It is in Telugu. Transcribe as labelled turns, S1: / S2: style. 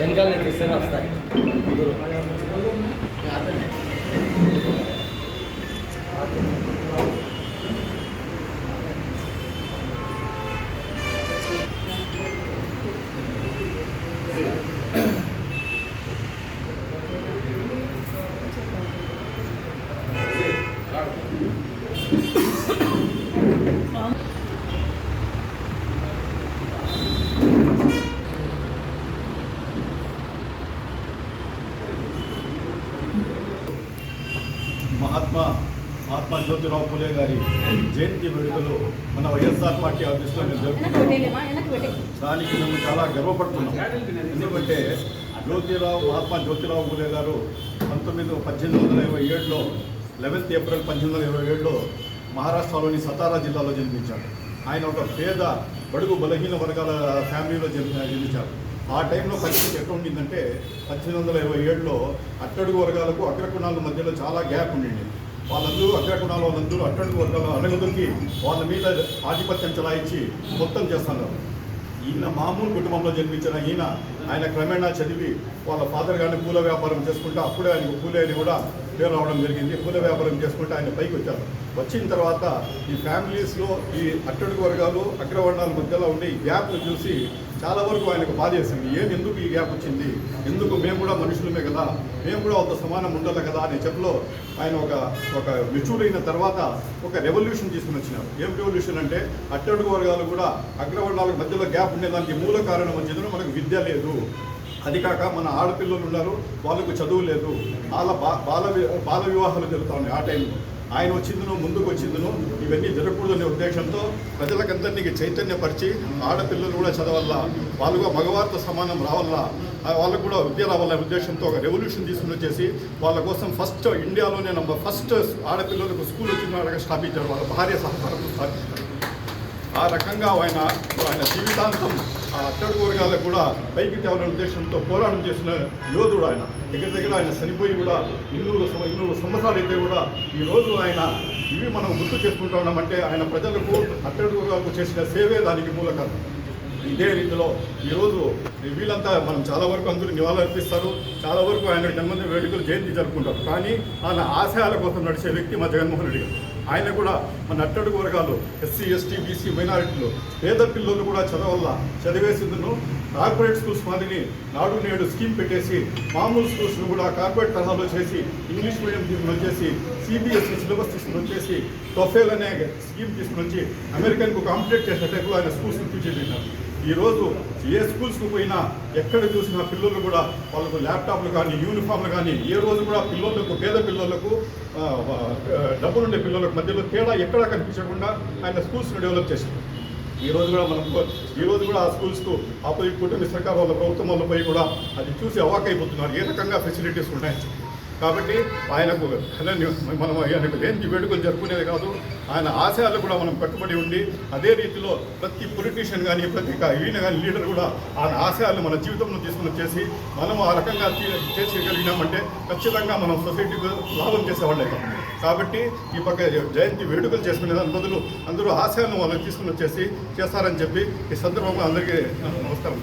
S1: 연장에 글쎄는 없다. Mom?
S2: మహాత్మా మహాత్మా జ్యోతిరావు పూలే గారి జయంతి వేడుకలు మన వైఎస్ఆర్ పార్టీ ఆఫీస్లో మేము జరుపుకుంటాం దానికి మేము చాలా గర్వపడుతున్నాం. ఎందుకంటే జ్యోతిరావు మహాత్మా జ్యోతిరావు పూలే గారు పంతొమ్మిది పద్దెనిమిది వందల ఇరవై ఏడులో లెవెన్త్ ఏప్రిల్ పద్దెనిమిది వందల ఇరవై ఏడులో మహారాష్ట్రలోని సతారా జిల్లాలో జన్మించాడు ఆయన ఒక పేద బడుగు బలహీన వర్గాల ఫ్యామిలీలో జన్మి జన్మించాడు ఆ టైంలో పరిస్థితి ఎట్లా ఉండిందంటే పద్దెనిమిది వందల ఇరవై ఏడులో అట్టడుగు వర్గాలకు అగ్రకుణాల మధ్యలో చాలా గ్యాప్ ఉండింది. వాళ్ళందరూ అగ్రకుణాల వాళ్ళందరూ అట్టడుగు వర్గాల అణగదొక్కి వాళ్ళ మీద ఆధిపత్యం చలాయించి మొత్తం చేస్తున్నారు ఈయన మామూలు కుటుంబంలో జన్మించిన ఈయన ఆయన క్రమేణా చదివి వాళ్ళ ఫాదర్ గారిని పూల వ్యాపారం చేసుకుంటూ అప్పుడే ఆయనకు పూలే అని కూడా పేరు రావడం జరిగింది. పూల వ్యాపారం చేసుకుంటూ ఆయన పైకి వచ్చారు. వచ్చిన తర్వాత ఈ ఫ్యామిలీస్లో ఈ అట్టడుగు వర్గాలు అగ్రవర్ణాల మధ్యలో ఉండే ఈ గ్యాప్ను చూసి చాలా వరకు ఆయనకు బాధ చేసింది ఏం ఎందుకు ఈ గ్యాప్ వచ్చింది? ఎందుకు మేము కూడా మనుషులమే కదా? మేము కూడా ఒక సమానం ఉండాలి కదా? అనే చెప్పలో ఆయన ఒక ఒక మెచ్యూర్ అయిన తర్వాత ఒక రెవల్యూషన్ తీసుకుని వచ్చినారు. ఏం రెవల్యూషన్ అంటే అట్టడుగు వర్గాలు కూడా అగ్రవర్ణాలకు మధ్యలో గ్యాప్ ఉండేదానికి మూల కారణం వచ్చేది మనకు విద్య లేదు. అది కాక మన ఆడపిల్లలు ఉన్నారు వాళ్ళకు చదువు లేదు. వాళ్ళ బా బాల బాల వివాహాలు జరుగుతూ ఉన్నాయి ఆ టైంలో. ఆయన వచ్చిందను ముందుకు వచ్చిందను ఇవన్నీ జరగకూడదనే ఉద్దేశంతో ప్రజలకందరినీ చైతన్యపరిచి ఆడపిల్లలు కూడా చదవాలా వాళ్ళు కూడా మగవారితో సమానం రావాలా వాళ్ళకు కూడా విద్య రావాలనే ఉద్దేశంతో ఒక రెవల్యూషన్ తీసుకుని వచ్చేసి వాళ్ళ కోసం ఫస్ట్ ఇండియాలోనే నంబర్ ఫస్ట్ ఆడపిల్లలకు స్కూల్ వచ్చిన స్థాపించారు వాళ్ళ భార్య సహకారంతో స్థాపించారు. ఆ రకంగా ఆయన ఆయన జీవితాంతం ఆ అట్టడుగు వర్గాలకు కూడా పైకి తేవాలనే ఉద్దేశంతో పోరాటం చేసిన యోధుడు ఆయన. దగ్గర దగ్గర ఆయన చనిపోయి కూడా ఇన్నూరు ఇన్నూరు సంవత్సరాలు అయితే కూడా ఈ రోజు ఆయన ఇవి మనం గుర్తు చేసుకుంటా ఉన్నామంటే ఆయన ప్రజలకు అట్టడుగు వర్గాలకు చేసిన సేవే దానికి మూలకారణం ఇదే రీతిలో ఈరోజు వీళ్ళంతా మనం చాలా వరకు అందరూ నివాళులు అర్పిస్తారు. చాలా వరకు ఆయన జన్మదిన వేడుకలు జయంతి జరుపుకుంటారు. కానీ ఆయన ఆశయాల కోసం నడిచే వ్యక్తి మా జగన్మోహన్ రెడ్డి గారు. ఆయన కూడా మన అట్టడుగు వర్గాలు ఎస్సీ ఎస్టీ బీసీ మైనారిటీలు పేద పిల్లలు కూడా చదవల్ల చదివేసిందును కార్పొరేట్ స్కూల్స్ మాదిరి నాడు నేడు స్కీమ్ పెట్టేసి మామూలు స్కూల్స్ను కూడా కార్పొరేట్ తరహాలో చేసి ఇంగ్లీష్ మీడియం తీసుకుని వచ్చేసి సిబిఎస్ఈ సిలబస్ తీసుకుని వచ్చేసి టొఫెల్ అనే స్కీమ్ తీసుకుని వచ్చి అమెరికన్కు కాంపిటేట్ చేసే టైప్లో ఆయన స్కూల్స్ తీర్చిదిద్దారు. ఈరోజు ఏ స్కూల్స్కు పోయినా ఎక్కడ చూసినా పిల్లలు కూడా వాళ్ళకు ల్యాప్టాప్లు కానీ యూనిఫామ్లు కానీ ఏ రోజు కూడా పిల్లలకు పేద పిల్లలకు డబ్బులుండే పిల్లలకు మధ్యలో తేడా ఎక్కడా కనిపించకుండా ఆయన స్కూల్స్ను డెవలప్ చేశారు. ఈ రోజు కూడా మనం ఈ రోజు కూడా ఆ స్కూల్స్కు ఆపోజిట్ కూటమి సర్కార్ వాళ్ళ ప్రభుత్వం వాళ్ళ పోయి కూడా అది చూసి అవాక్ అయిపోతున్నారు ఏ రకంగా ఫెసిలిటీస్ ఉన్నాయి కాబట్టి ఆయనకు మనం ఆయనకు లేని వేడుకలు జరుపుకునేది కాదు. ఆయన ఆశయాలు కూడా మనం కట్టుబడి ఉండి అదే రీతిలో ప్రతి పొలిటీషియన్ కానీ ప్రతి ఈయన కానీ లీడర్ కూడా ఆయన ఆశయాలు మన జీవితంలో తీసుకుని వచ్చేసి మనం ఆ రకంగా చేసేయగలిగినామంటే ఖచ్చితంగా మనం సొసైటీకి లాభం చేసేవాళ్ళే కాబట్టి ఈ పక్క జయంతి వేడుకలు చేసుకునే దాని బదులు అందరూ ఆశయాలను వాళ్ళకి తీసుకుని వచ్చేసి చేస్తారని చెప్పి ఈ సందర్భంగా అందరికీ నమస్కారం.